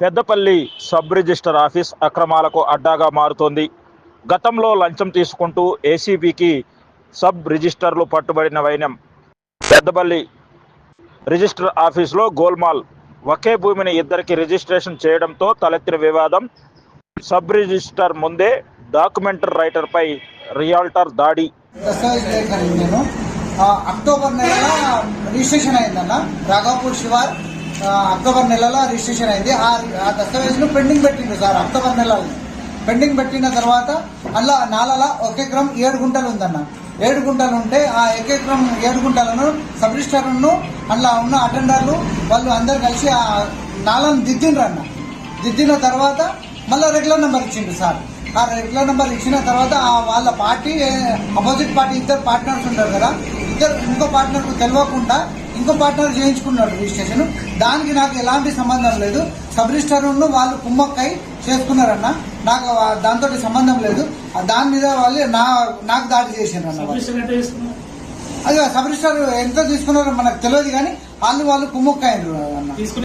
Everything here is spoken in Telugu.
పెద్దపల్లి సబ్ రిజిస్టర్ ఆఫీస్ అక్రమాలకు అడ్డాగా మారుతోంది. గతంలో లంచం తీసుకుంటూ ఏసీబీకి సబ్ రిజిస్టర్లు పట్టుబడిన వైనం. పెద్దపల్లి రిజిస్టర్ ఆఫీసులో గోల్మాల్. ఒకే భూమిని ఇద్దరికి రిజిస్ట్రేషన్ చేయడంతో తలెత్తిన వివాదం. సబ్ రిజిస్టర్ ముందే డాక్యుమెంటరీ రైటర్పై రియాల్టర్ దాడి. అక్టోబర్ రిజిస్ట్రేషన్ అయిందన్న. రాఘాపూర్ శివార్. అక్టోబర్ నెలలో రిజిస్ట్రేషన్ అయింది. ఆ దస్తావేజ్ను పెండింగ్ పెట్టిండు సార్ అక్టోబర్ నెలలో. పెండింగ్ పెట్టిన తర్వాత అలా నాలల ఒక ఎకరం ఏడు గుంటలు ఉందన్న. ఏడు గుంటలు ఉంటే ఆ ఒక ఎకరం ఏడు గుంటలను సబ్ రిజిస్టర్ను అందులో ఉన్న అటెండర్లు వాళ్ళు అందరు కలిసి ఆ నాలను దిద్దిండ్రు అన్న దిద్దిన తర్వాత మళ్ళీ రెగ్యులర్ నెంబర్ ఇచ్చిండు సార్. ఆ రెగ్యులర్ నెంబర్ ఇచ్చిన తర్వాత ఆ వాళ్ళ పార్టీ అపోజిట్ పార్టీ ఇద్దరు పార్ట్నర్స్ ఉంటారు కదా ఇద్దరు ఇంకో పార్ట్నర్కు తెలియకుండా ఇంకో పార్ట్నర్ చేయించుకున్నాడు రిజిస్ట్రేషన్. దానికి నాకు ఎలాంటి సంబంధం లేదు. సబ్ రిజిస్టర్ వాళ్ళు కుమ్మక్కై చేసుకున్నారన్న. నాకు దాంతో సంబంధం లేదు. దాని మీద వాళ్ళు నా నాకు దాడి చేసుకున్నావు అది సబ్ రిజిస్టర్ ఎంత తీసుకున్నారో మనకు తెలియదు కానీ వాళ్ళు వాళ్ళు కుమ్మక్కయ్యారు అన్న.